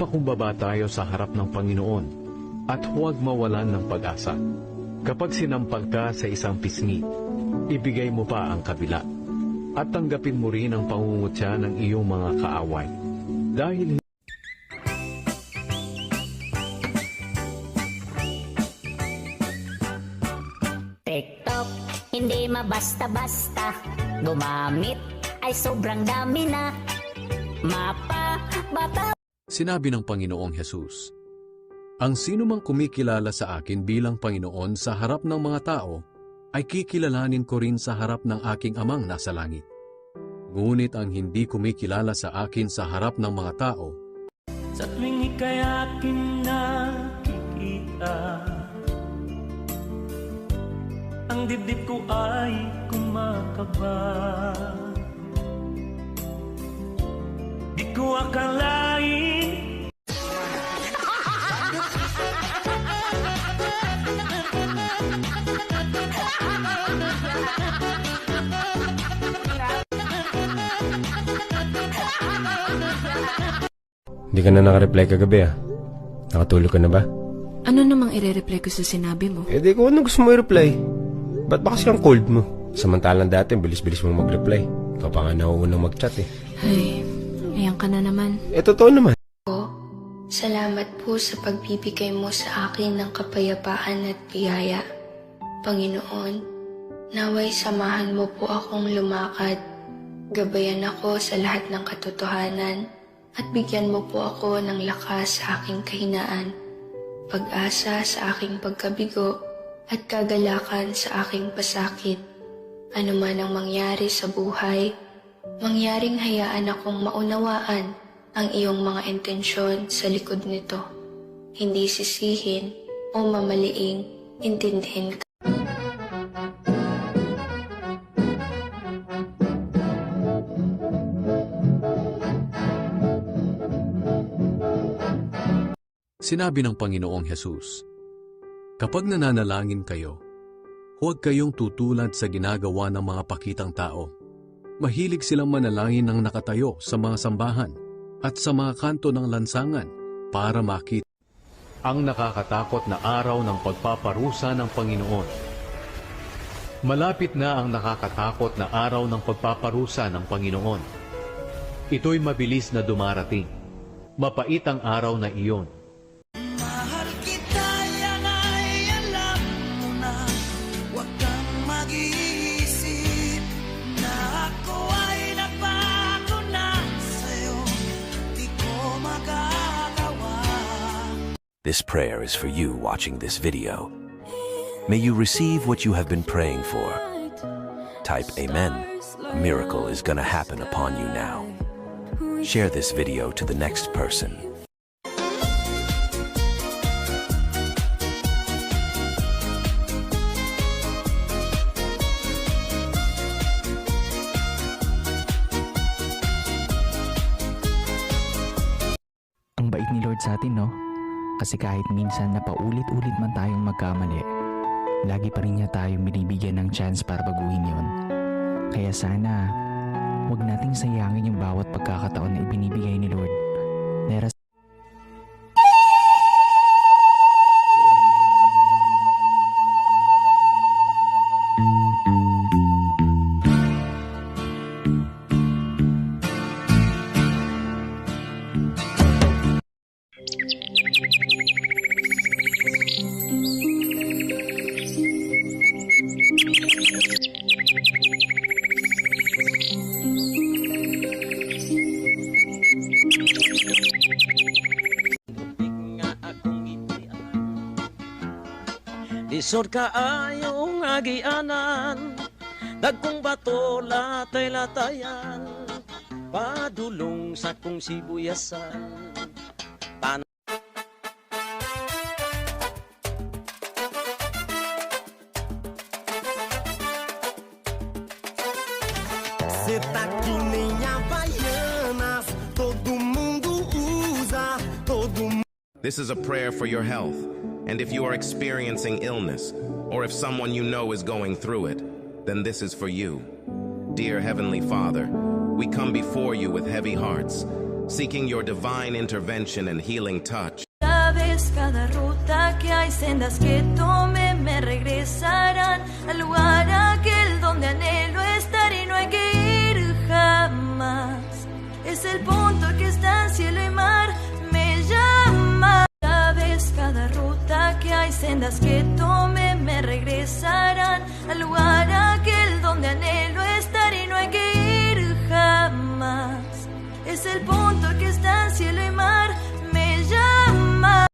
Magpakumbaba tayo sa harap ng Panginoon at huwag mawalan ng pag-asa. Kapag sinampal ka sa isang pisngi, ibigay mo pa ang kabila at tanggapin mo rin ang pangungutya ng iyong mga kaaway. Dahil TikTok, hindi mabasta-basta Gumamit ay sobrang dami na Mapa, bata Sinabi ng Panginoong Hesus, Ang sino mang kumikilala sa akin bilang Panginoon sa harap ng mga tao, ay kikilalanin ko rin sa harap ng aking amang nasa langit. Ngunit ang hindi kumikilala sa akin sa harap ng mga tao, Sa tuwing ika'y aking nakikita Ang dibdib ko ay kumakaba Di ko akalain Hindi ka na nakareply kagabi ah. Nakatulog ka na ba? Ano namang ire-reply ko sa sinabi mo? Eh di kung ano gusto mo i-reply. Ba't ba kasi ang cold mo? Samantalang dati, bilis-bilis mo mag-reply. Ikaw pa nga nauunang mag-chat eh. Ay, ayan ka na naman. Eh totoo naman. Salamat po sa pagbibigay mo sa akin ng kapayapaan at biyaya. Panginoon, naway samahan mo po akong lumakad. Gabayan ako sa lahat ng katotohanan at bigyan mo po ako ng lakas sa aking kahinaan, pag-asa sa aking pagkabigo at kagalakan sa aking pasakit. Ano man ang mangyari sa buhay, mangyaring hayaan akong maunawaan ang iyong mga intensyon sa likod nito. Hindi sisihin o mamaliing intindihin ka. Sinabi ng Panginoong Hesus, Kapag nananalangin kayo, huwag kayong tutulad sa ginagawa ng mga pakitang tao. Mahilig silang manalangin ng nakatayo sa mga sambahan at sa mga kanto ng lansangan para makita ang nakakatakot na araw ng pagpaparusa ng Panginoon. Malapit na ang nakakatakot na araw ng pagpaparusa ng Panginoon. Ito'y mabilis na dumarating. Mapait ang araw na iyon. This prayer is for you watching this video. May you receive what you have been praying for. Type Amen. A miracle is gonna happen upon you now. Share this video to the next person. Ang bait ni Lord sa atin, no? Kasi kahit minsan na paulit-ulit man tayong magkamali, lagi pa rin niya tayong binibigyan ng chance para baguhin yon. Kaya sana, huwag nating sayangin yung bawat pagkakataon na ibinibigay ni Lord. Lisod ka ayong agianan Dagkong bato latay latayan Padulong sa kong sibuyasan Tan Cê tá que nem Havaianas, todo mundo usa, todo mundo. This is a prayer for your health, and if you are experiencing illness, or if someone you know is going through it, then this is for you. Dear Heavenly Father, we come before you with heavy hearts, seeking your divine intervention and healing touch. Cada ruta que hay sendas que tome me regresarán al lugar que tome me regresarán al lugar aquel donde anhelo estar y no hay que ir jamás. Es el punto que está en cielo y mar, me llama.